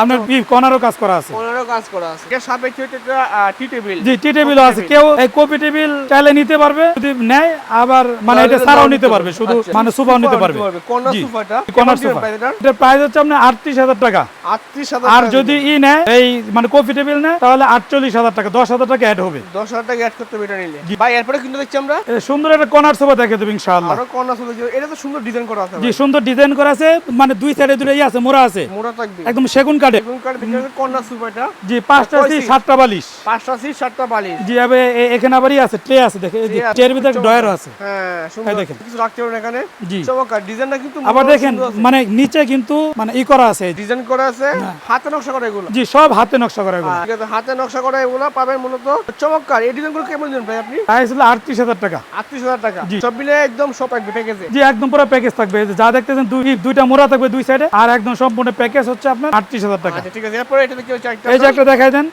আপনার কর্নারও কাজ করা আছে। পনেরো কাজ করা আছে। এর সাপেক্ষে হচ্ছে এটা টি টেবিল জি টি টেবিলও আছে। কেউ এই কপি টেবিল চাইলে নিতে পারবে যদি নেয় আবার মানে এটা ছাড়াও নিতে পারবে শুধু মানে সোফাও নিতে পারবে। কর্নার সোফাটা কর্নার সোফা এটা প্রাইস হচ্ছে আপনার আটত্রিশ হাজার টাকা। আটত্রিশ হাজার আর যদি ই নেয় এই মানে কপি টেবিল নেয় তাহলে আটচল্লিশ হাজার টাকা দশ হাজার টাকা অ্যাড হবে। দশ হাজার টাকা অ্যাড করতে হবে এটা নিলে। ভাই এরপরে কিন্তু দেখছি আমরা। সুন্দর একটা কর্নার সোফা দেখে দেবো ইনশাআল্লাহ। আরও কর্নার সোফা এটা তো সুন্দর ডিজাইন করা আছে জি সুন্দর ডিজাইন করা আছে মানে দুই সাইডে দুটো আছে মোড়া আছে। মোড়া থাকবে। একদম সেগুন কাঠে এবং কার ভিতরে কর্নার সোফাটা জি পাঁচটা কয় সাতটা বালিশ। পাঁচটা সিট সাতটা বালিশ। জি আবে এখানে আবার আছে ট্রে আছে দেখে এই যে Tray আছে, ট্রের ভিতরে চমৎকার। আছে। হ্যাঁ সুন্দর। দেখেন। কিছু রাখতে পারেন এখানে। জি। চমৎকার। ডিজাইনটা কিন্তু আবার দেখেন মানে নিচে কিন্তু মানে ই করা আছে। ডিজাইন করা আছে। হাতে নকশা করা এগুলো। জি সব হাতে নকশা করা এগুলো। হাতে নকশা করা এগুলো পাবেন মূলত। চমৎকার। এই ডিজাইনগুলো কেমন দিন ভাই আপনি? প্রাইস হলো আটত্রিশ হাজার টাকা। আটত্রিশ হাজার টাকা। জি। সব মিলে একদম সব প্যাকেজে জি একদম পুরো প্যাকেজ থাকবে। যা দেখতেছেন দুই দুইটা মোড়া থাকবে দুই সাইডে আর একদম সম্পূর্ণ প্যাকেজ হচ্ছে আপনার আটত্রিশ হাজার টাকা। আচ্ছা ঠিক আছে। এরপরে এটা দেখতে এই যে একটা দেখাই দেন।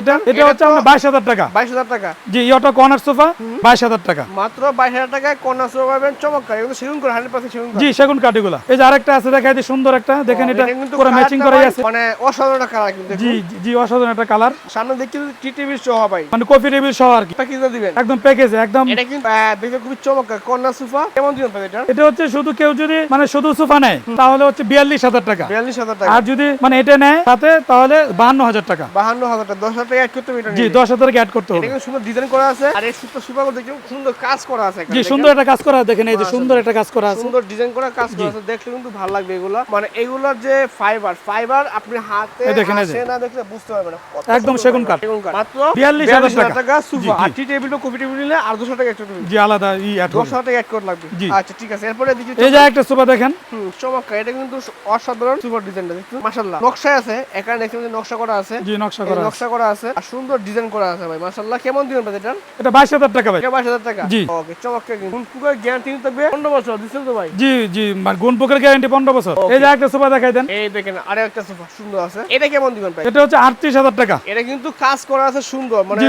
এটা এটা হচ্ছে আপনার বাইশ হাজার টাকা। বাইশ হাজার টাকা। জি ইয়োটা কর্নার সোফা বাইশ হাজার টাকা। মাত্র বাইশ হাজার টাকায় কন্যা সোফা পাবেন। চমৎকার। এগুলো সেগুন করে হান্ড্রেড পার্সেন্ট সেগুন জি সেগুন কাঠিগুলা। এই যে আরেকটা আছে দেখাই দিই সুন্দর একটা। দেখেন এটা পুরো ম্যাচিং করাই আছে। মানে অসাধারণ কালার কিন্তু জি জি, অসাধারণ একটা কালার সামনে দেখছি টি সহ ভাই। মানে কফি টেবিল সহ আর কি। প্যাকেজ দিবেন। একদম প্যাকেজে একদম এটা কিন্তু দেখতে খুবই চমৎকার। কন্যা সোফা কেমন দিবেন ভাই এটা? এটা হচ্ছে শুধু কেউ যদি মানে শুধু সোফা নেয় তাহলে হচ্ছে বিয়াল্লিশ হাজার টাকা। বিয়াল্লিশ হাজার টাকা। আর যদি মানে এটা নেয় সাথে তাহলে বাহান্ন হাজার টাকা। বাহান্ন হাজার টাকা দশ হাজার টাকা অ্যাড করতে হবে এটা জি নিলে। দশ হাজার অ্যাড করতে হবে। কিন্তু সুন্দর ডিজাইন করা আছে। আর এই সুন্দর সোফাগুলো দেখতে সুন্দর কাজ করা আছে জি সুন্দর একটা কাজ করা দেখেন এই যে সুন্দর একটা কাজ করা আছে। সুন্দর ডিজাইন করা কাজ করা আছে দেখলে কিন্তু ভালো লাগবে এগুলো। মানে এগুলোর যে ফাইবার ফাইবার আপনি হাতে দেখেন, আসে না দেখলে বুঝতে পারবেন না একদম সেগুন কাঠ। মাত্র 42,000 42,000 টাকা। সুফা। জি। আর টি টেবিল কফি টেবিল নিলে আর 200 টাকা এক্সট্রা জি আলাদা ই অ্যাড 10 টাকা অ্যাড করে লাগবে। আচ্ছা ঠিক আছে। এরপরে দেখি এই যে একটা সোফা দেখেন। হুম, চমৎকার। এটা কিন্তু অসাধারণ সুপার ডিজাইনটা দেখুন মাশাআল্লাহ। নকশা আছে এখানে দেখতে নকশা করা আছে। জি নকশা করা নকশা করা আছে। আর সুন্দর ডিজাইন করা আছে ভাই মাশাআল্লাহ। কেমন দিবেন ভাই এটা? এটা বাইশ হাজার টাকা ভাই। 22000 টাকা? জি। ওকে চমৎকার কিন্তু। কুকার গ্যারান্টি থাকবে? 15 বছর দিছেন তো ভাই? জি জি মানে গুণ পোকের গ্যারান্টি পনেরো বছর? এই যে একটা সোফা দেখাই দেন। এই দেখেন আরে একটা সোফা সুন্দর আছে। এটা কেমন দিবেন ভাই? এটা হচ্ছে আটত্রিশ হাজার টাকা। এটা কিন্তু কাজ করা আছে সুন্দর মানে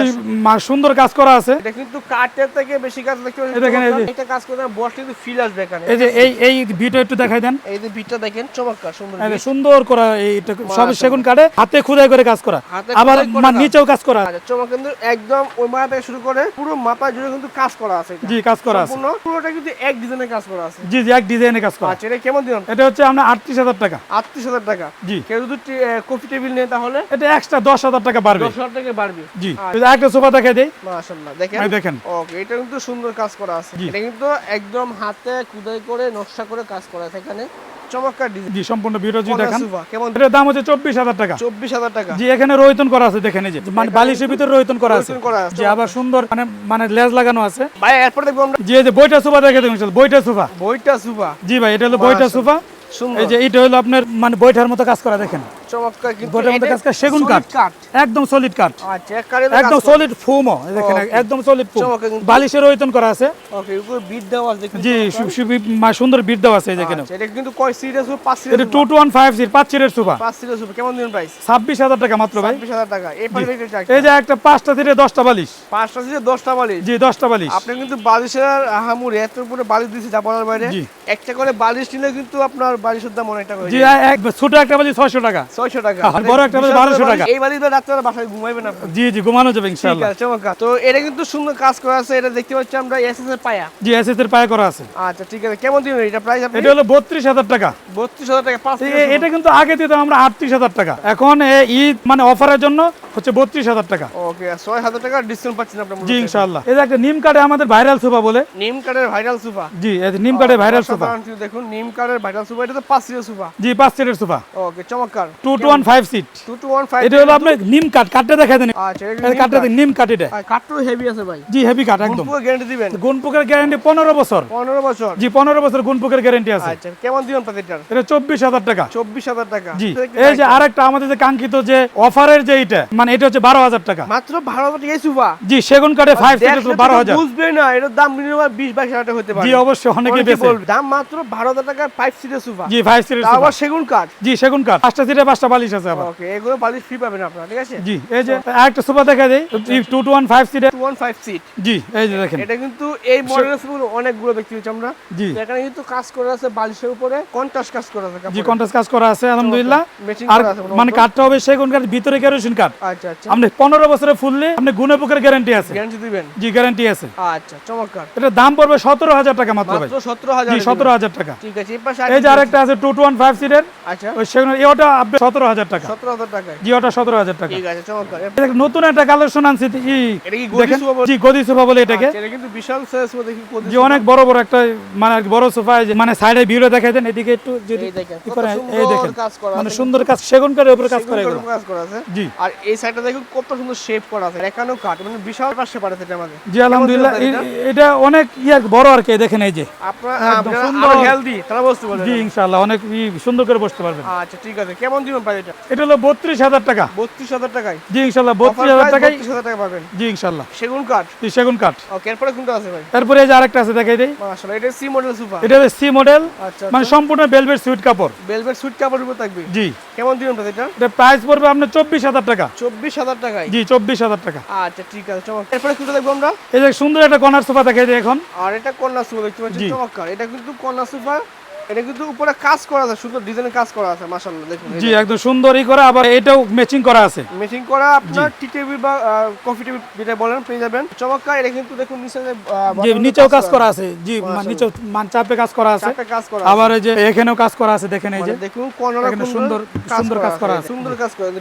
সুন্দর কাজ করা আছে। এটা কিন্তু কাঠের থেকে বেশি কাজ দেখতে পাচ্ছেন। দেখেন, এটা কাজ করে বস কিন্তু ফিল আসবে এখানে। এই যে এই এই ভিডিও একটু দেখাই দেন। এই যে বিটটা দেখেন চমৎকার সুন্দর এই যে beat। সুন্দর করা এইটা সব সেগুন কাঠে হাতে খুদাই করে কাজ করা। আবার খোদাই করে কাজ। নিচেও কাজ করা। আচ্ছা চমৎকার কিন্তু একদম ওই মাথা থেকে শুরু করে পুরো মাথা জুড়ে কিন্তু কাজ করা আছে জি কাজ করা আছে। পুরোটা কিন্তু এক ডিজাইনের কাজ করা আছে। জি জি এক ডিজাইনে কাজ করা। এটা কেমন দিবেন এটা হচ্ছে আটত্রিশ হাজার টাকা। আটত্রিশ হাজার টাকা। জি। কেউ যদি কফি টেবিল নেয় তাহলে? এটা এক্সট্রা দশ হাজার টাকা বাড়বে। টাকা বাড়বে। জি। আচ্ছা। একটা সোফা দেখাই দেই। মাশাআল্লাহ দেখেন। দেখেন। ওকে এটা কিন্তু সুন্দর কাজ করা আছে। এটা কিন্তু একদম হাতে খুদাই করে নকশা করে কাজ করা আছে। এখানে চমৎকার ডিজাইন জি সম্পূর্ণ ভিডিও দেখান। কেমন? এটার দাম হচ্ছে চব্বিশ হাজার টাকা। চব্বিশ হাজার টাকা। জি এখানে রোহিতন করা আছে দেখেন এই যে। মানে বালিশের ভিতরে রোহিতন করা আছে। রোহিতন করা আছে। জি আবার সুন্দর মানে মানে লেজ লাগানো আছে। ভাই এরপর দেখব আমরা। জি এই যে বইটা সোফা দেখে দেখুন বইটা সোফা বইটা সুপা জি ভাই এটা হলো বইটা মাশাআল্লাহ। সোফা সুন্দর। এই যে এটা হলো আপনার মানে বইটার মতো কাজ করা দেখেন। চমৎকার কিন্তু এটা কাজ সেগুন কাঠ। কাঠ। একদম সলিড কাঠ। আচ্ছা একদম সলিড ফুমও দেখেন একদম সলিড ফুম বালিশের রোহিতন করা আছে। ওকে উপরে বিট দেওয়া আছে জি সু- সু- মা- সুন্দর বিট দেওয়া আছে এই যে এখানে এটা কিন্তু কয় সিরিয়াস পাঁচ এটা series two two one five পাঁচ চিরের সোফা কেমন দিন প্রাইস ছাব্বিশ হাজার টাকা মাত্র ভাই। ছাব্বিশ হাজার টাকা। এই পাশে এই যে একটা পাঁচটা থেকে দশটা বালিশ। পাঁচটা সিরিয়াস দশটা বালিশ। জি দশটা বালিশ। আপনি কিন্তু বালিশের আহামুর এত উপরে বালিশ দিয়েছে যা বাইরে। একটা করে বালিশ নিলে কিন্তু আপনার বালিশের দাম অনেকটা হয়ে যায়। ছোট একটা বালিশ ছয়শো টাকা। ছয়শো টাকা। আর বড় একটা হলে বিশাল 1200 বালিশ, টাকা। এই বাড়িতে রাত্রে বাসায় ঘুমাইবেন আপনি জি জি ঘুমানো যাবে ইনশাআল্লাহ। চমৎকার। তো এটা কিন্তু সুন্দর কাজ করা আছে এটা দেখতে পাচ্ছি আমরা এসএস এর পায়া। জি এসএস এর পায়ে করা আছে। আচ্ছা ঠিক আছে। কেমন দিবেন? এটা প্রাইস আপনি? এটা হলো বত্রিশ হাজার টাকা। বত্রিশ হাজার টাকা পাঁচ এটা কিন্তু আগে দিতাম আমরা আটত্রিশ হাজার টাকা। এখন ঈদ মানে অফারের জন্য হচ্ছে বত্রিশ হাজার টাকা। ওকে ছয় হাজার টাকা ডিসকাউন্ট পাচ্ছেন আপনার জি ইনশাআল্লাহ। এই একটা নিম কার্ডে আমাদের ভাইরাল সোফা বলে। নিম কার্ডের ভাইরাল সোফা জি এই নিম কার্ডে ভাইরাল সোফা দেখুন নিম কার্ডের ভাইরাল সোফা এটা তো পাঁচ সিটের সোফা জি পাঁচ সিটের সোফা ওকে চমৎকার। Two two one five seat two two one five এটা হলো আপনার নিম কাঠ কাঠটা দেখা দেন। আচ্ছা কাঠটা নিম কাঠ। এটা। কাঠটা হেভি আছে ভাই। জি হেভি কাঠ একদম। গ্যারান্টি দিবেন। গুণপুকের গ্যারান্টি পনেরো বছর। পনেরো বছর। জি পনেরো বছর গুণপুকের গ্যারান্টি আছে। আচ্ছা কেমন দিবেন প্রতিটার এটা চব্বিশ হাজার টাকা। চব্বিশ হাজার টাকা। জি এই যে আরেকটা আমাদের যে কাঙ্ক্ষিত যে অফারের যে এটা মানে এটা হচ্ছে বারো হাজার টাকা। মাত্র বারো হাজার সোফা জি সেগুন কাঠে ফাইভ দেখলে বারো হাজার। বুঝবে না এটার দাম মিনিমাম বিশ বাইশ হাজার টাকা হতে পারে। জি অবশ্যই অনেকে বেশি দাম মাত্র বারো হাজার টাকা ফাইভ সিটের সোফা জি ফাইভ সিটের তাও আবার সেগুন কাঠ। জি সেগুন কাঠ। পাঁচটা সিটে পাঁচটা বালিশ আছে আবার। ওকে এগুলো বালিশ ফ্রি পাবেন আপনারা ঠিক আছে? জি এই যে একটা সোফা দেখা যায় টু টু ওয়ান ফাইভ সিটে টু ওয়ান ফাইভ সিট জি এই যে দেখেন। এটা কিন্তু এই মডেলের সোফাগুলো অনেকগুলো দেখতে পাচ্ছি আমরা। জি। এখানে কিন্তু কাজ করা আছে বালিশের উপরে কন্ট্রাস্ট কাজ করা আছে জি। কন্টাস কাজ করা আছে আলহামদুলিল্লাহ। আর মনে। কাঠটা হবে সেগুন কাঠ ভিতরে কেরোসিন কাঠ আচ্ছা আচ্ছা। আপনি পনেরো বছরে ফুললে আপনি গুণে পোকের গ্যারান্টি আছে। গ্যারান্টি দিবেন। জি গ্যারান্টি আছে। আচ্ছা চমৎকার। এটার দাম পড়বে সতেরো হাজার টাকা মাত্র ভাই। মাত্র সতেরো হাজার জি সতেরো হাজার টাকা। ঠিক আছে এই পাশে এই যে আরেকটা আছে? টু টু ওয়ান ফাইভ সিটের আচ্ছা। ওই সেগুন এই ওটা আপনি সতেরো হাজার টাকা। সতেরো হাজার টাকায়। জি সতেরো হাজার টাকা। ঠিক আছে চমৎকার। নতুন একটা কালেকশন আনছি? জি গদি সোফা বলে এটাকে। আচ্ছা, কিন্তু বিশাল সাইজ দেখি অনেক বড় বড় একটা মানে বড় সোফা মানে সাইডে ভিউরে দেখাই দেন এদিকে একটু যদি এই দেখেন, ই কত করে, সুন্দর কাজ করা মানে সুন্দর কাজ সেগুন কাঠের উপরে কাজ করে কাজ করা আছে। জি। আর এই সাইডটা দেখুন কত সুন্দর শেপ করা আছে এখানেও কাঠ মানে বিশাল পাশে পাঠাতে এটা আমাদের। জি আলহামদুলিল্লাহ এটা? অনেক ইয়ে বড় আর কি দেখেন এই যে। আপনার সুন্দর। আরও হেলদি তারা বুঝতে পারবেন। জি ইনশাআল্লাহ অনেক সুন্দর করে বসতে পারবেন। আচ্ছা ঠিক আছে কেমন দিবেন প্রাইস এটা। এটা হলো বত্রিশ হাজার টাকা। বত্রিশ হাজার টাকায়। জি ইনশাল্লাহ বত্রিশ হাজার টাকায় বত্রিশ হাজার টাকা পাবেন। জি ইনশাল্লাহ। সেগুন কাঠ। জি সেগুন কাঠ। ওকে এরপরে কোনটা আছে ভাই? তারপরে এই যে আরেকটা আছে দেখাই দেই। মাশাআল্লাহ এটা সি মডেল সোফা এটা সি মডেল আচ্ছা মানে সম্পূর্ণ বেলভেট সুইট কাপড়। বেলভেট সুইট কাপড়ের উপর থাকবে? জি। কেমন দিবেন এটা? এটা প্রাইস পড়বে আপনার চব্বিশ হাজার টাকা। চব্বিশ হাজার টাকায়? জি চব্বিশ হাজার টাকা। আচ্ছা ঠিক আছে চমৎকার এরপরে কোনটা দেখব আমরা? এই যে সুন্দর একটা কর্নার সোফা দেখাই দেয় এখন। আর এটা কন্যা সোফা দেখতে পাচ্ছি জি। চমৎকার। এটা কিন্তু কন্যা সোফা এটা কিন্তু উপরে কাজ করা আছে সুন্দর ডিজাইনের কাজ করা আছে মাশাআল্লাহ দেখুন জি একদম সুন্দর ই করা আবার এটাও ম্যাচিং করা আছে। মেশিং করা আপনার টি টেবিল বা কফি টেবিল যেটা বলেন পেয়ে যাবেন। চমৎকার এটা কিন্তু দেখুন নিচে যে, জি নিচেও কাজ করা আছে। জি। নিচেও মান চাপে কাজ করা আছে। চারটে কাজ করা আবার এই যে এখানেও কাজ করা আছে দেখেন এই যে। মানে দেখুন কর্নার এখানে সুন্দর সুন্দর কাজ করা আছে। সুন্দর কাজ করা আছে।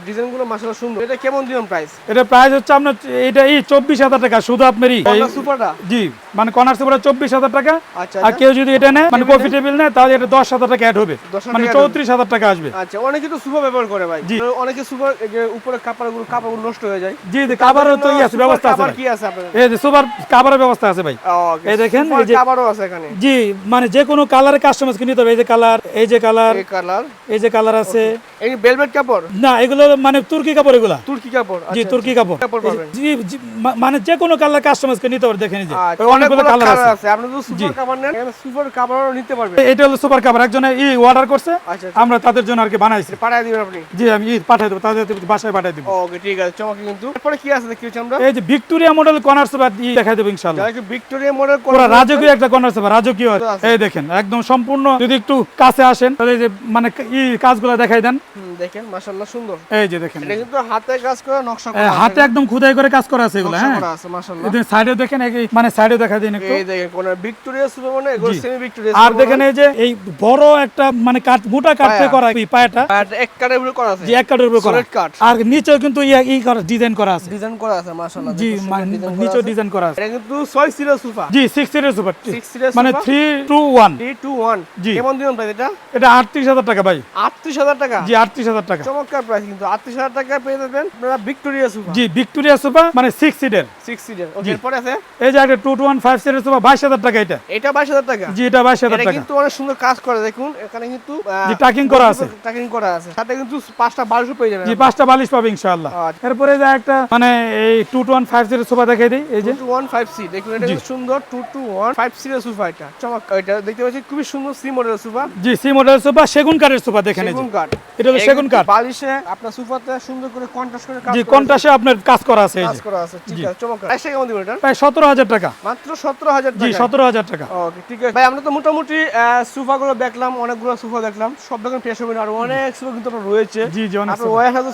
মাশাআল্লাহ সুন্দর। এটা কেমন দিবেন প্রাইস এটা প্রাইস হচ্ছে আপনার এটা এই চব্বিশ হাজার টাকা শুধু আপনারই। কর্নার সুপারটা? জি মানে কর্নার চব্বিশ হাজার টাকা। আচ্ছা আর কেউ যদি এটা নেয় মানে কফি টেবিল নেয় তাহলে দশ হাজার টাকা অ্যাড হবে। মানে চৌত্রিশ হাজার টাকা আসবে। আচ্ছা অনেকে তো সুপার ব্যবহার করে ভাই। জি। অনেকে সুপার উপরে কাপড়গুলো কাপড়গুলো নষ্ট হয়ে যায়। জি জি তো ই আছে ব্যবস্থা আছে কি আছে আপনাদের? এই যে সুপার ব্যবস্থা আছে ভাই। এই দেখেন, এই যে- আছে এখানে। জি মানে যে কোনো কাস্টমাইজ নিতে হবে। এই যে কালার এই যে কালার এই কালার এই যে কালার আছে। এই ভেলভেট কাপড়? না এগুলো মানে তুর্কি কাপড় এগুলা। তুর্কি কাপড় জি আচ্ছা, তুর্কি কাপড়। কাপড়। জি মানে যে কোনো কালার কাস্টমাইজ নিতে পারে দেখেন এই যে। আচ্ছা, অনেকগুলো কালার কালার আছে। আপনি সুপার কাভার নেন সুপার নিতে পারবেন। এটা হলো সুপার কাভার একজনে ই অর্ডার করছে আচ্ছা আমরা তাদের জন্য আর কি বানাইছি। পাঠিয়ে দিবেন আপনি? জি আমি ই পাঠিয়ে দেব তাদের বাসায় পাঠিয়ে দিব। ওকে ঠিক আছে চমকে কিন্তু। এরপরে কি আছে দেখি আমরা? এই যে ভিক্টোরিয়া মডেল কর্নার সোফা ই দেখাই দেব ইনশাআল্লাহ। এই যে ভিক্টোরিয়া মডেল পুরো রাজকীয় একটা কর্নার সোফা রাজকীয়। এই দেখেন একদম সম্পূর্ণ যদি একটু কাছে আসেন তাহলে এই যে মানে ই কাজগুলো দেখাই দেন। দেখেন মাশাআল্লাহ সুন্দর। এই যে দেখেন এটা কিন্তু হাতে কাজ করা নকশা করা হাতে একদম খুদাই করে কাজ করা আছে এগুলো হ্যাঁ? করা আছে মাশাআল্লাহ। সাইডে দেখেন এই মানে সাইডে দেখা দিন একটু। এই দেখেন কোন ভিক্টোরিয়া সুপার মানে এগুলো সেমি ভিক্টোরিয়া আর দেখেন এই যে এই বড় একটা মানে কাঠ মোটা পায়া। করা এই পায়াটা। আর এক কাটের উপরে করা আছে। যে এক কাঠের উপর করা। কাঠ। আর নিচেও কিন্তু ইয়া ই করা ডিজাইন করা আছে। ডিজাইন করা আছে মাশাআল্লাহ। জি মানে নিচেও ডিজাইন করা আছে। এটা কিন্তু 6 সিরিয়াল সোফা। জি সিক্স সিটের সুপার 6 সিরিয়াল মানে সোফা। থ্রি টু ওয়ান 3 2 1 জি। কেমন দিবেন প্রাইস এটা? এটা আটত্রিশ হাজার টাকা ভাই। 38000 টাকা? জি আটত্রিশ হাজার টাকা। চমৎকার প্রাইস কিন্তু 38000 টাকা পেয়ে যাবেন আপনারা ভিক্টোরিয়া সোফা জি ভিক্টোরিয়া সোফা মানে সিক্স সিটের 6 সিরিয়াল ওকে এরপরে আছে? এই যে একটা টু টু ওয়ান ফাইভ সিটের সোফা বাইশ হাজার টাকা এটা। এটা 22000 টাকা? জি এটা বাইশ হাজার টাকা। কিন্তু অনেক সুন্দর কাজ করে দেখুন এখানে কিন্তু tucking করা আছে। টাকিং করা আছে। সাথে কিন্তু পাঁচটা বারোশো পেয়ে যাবেন জি পাঁচটা বালিশ পাবে ইনশাআল্লাহ। আচ্ছা। এরপরে যে একটা মানে এই টু টু ওয়ান ফাইভ সিটের সোফা দেখাই দিই এই যে। টু ওয়ান ফাইভ সি দেখুন এটা। সুন্দর two two one five serial sofa এটা। চমৎকার এটা দেখতে পাচ্ছি খুবই সুন্দর সি মডেল সোফা জি সি মডেল সোফা সেগুন কাঠের সোফা দেখেন সেগুন কাঠ। এটা সেগুন কাঠ। বালিশে আপনার সোফাতে সুন্দর করে কন্ট্রাস্ট করে কাজ জি কন্টাসে আপনার কাজ করা আছে কাজ করা আছে ঠিক আছে চমৎকার। প্রাইসটা কেমন দিবেন এটা? প্রায় সতেরো হাজার টাকা। মাত্র সতেরো হাজার জি টাকা সতেরো হাজার টাকা। ওকে ঠিক আছে। ভাই আমরা তো মোটামুটি সোফা গুলো দেখলাম অনেকগুলো সোফা দেখলাম। সব পেশ হবে আর অনেক সোফা কিন্তু রয়েছে। জি জি অনেক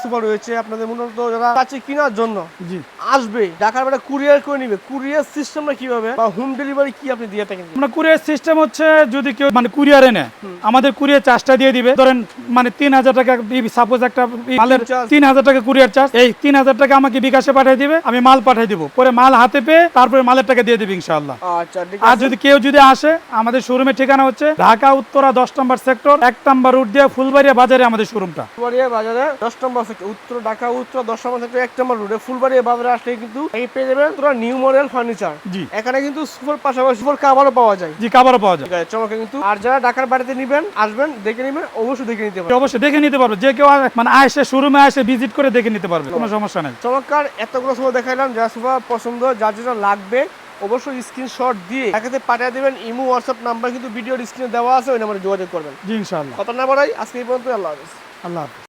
সোফা রয়েছে। আপনাদের মূলত যারা চাচ্ছে কেনার জন্য জি। আসবে ঢাকার বাইরে কুরিয়ার করে নিবে। কুরিয়ার সিস্টেমটা কীভাবে বা হোম ডেলিভারি কি আপনি দিয়ে থাকেন? আমরা কুরিয়ার সিস্টেম হচ্ছে যদি কেউ মানে কুরিয়ারে নেয় আমাদের কুরিয়ার চার্জটা দিয়ে দিবে। ধরেন মানে তিন হাজার টাকা সাপোজ একটা মালের তিন হাজার টাকা কুরিয়ার চার্জ এই তিন হাজার টাকা আমাকে বিকাশে পাঠিয়ে দিবে আমি মাল পাঠিয়ে দিব। পরে মাল হাতে পেয়ে তারপরে মালের টাকা দিয়ে দিবে ইনশাআল্লাহ। আচ্ছা আর যদি কেউ যদি আসে আমাদের শোরুমের ঠিকানা হচ্ছে ঢাকা উত্তরা দশ নম্বর সেক্টর এক নম্বর রুট দিয়ে ফুলবাড়িয়া বাজারে আমাদের শোরুমটা ফুলবাড়িয়া বাজারে দশ নম্বর থেকে উত্তর ঢাকা উত্তর দশ নম্বর থেকে এক নম্বর রোডে ফুলবাড়িয়া বাজারে আসলে কিন্তু এই পেয়ে যাবেন তোরা নিউ মডেল ফার্নিচার জি। এখানে কিন্তু সুপার পাশাপাশি সুপার কাভারও পাওয়া যায়। জি কাবারও পাওয়া যায়। চমকে কিন্তু। আর যারা ঢাকার বাড়িতে নিবেন আসবেন দেখে নিবেন অবশ্যই দেখে নিতে পারবেন। অবশ্যই দেখে নিতে পারবে যে কেউ মানে আসে শোরুমে আসে ভিজিট করে দেখে নিতে পারবে। কোনো সমস্যা নেই। চমৎকার এতগুলো সময় দেখাইলাম। যা সোফা পছন্দ যার যেটা লাগবে অবশ্যই স্ক্রিনশট দিয়ে তাকে পাঠিয়ে দেবেন। ইমো হোয়াটসঅ্যাপ নাম্বার কিন্তু ভিডিওর স্ক্রিনে দেওয়া আছে ওই নাম্বারে যোগাযোগ করবেন। জি ইনশাআল্লাহ। কথা না বাড়াই আজকে এই পর্যন্ত আল্লাহ হাফেজ। আল্লাহ হাফিজ।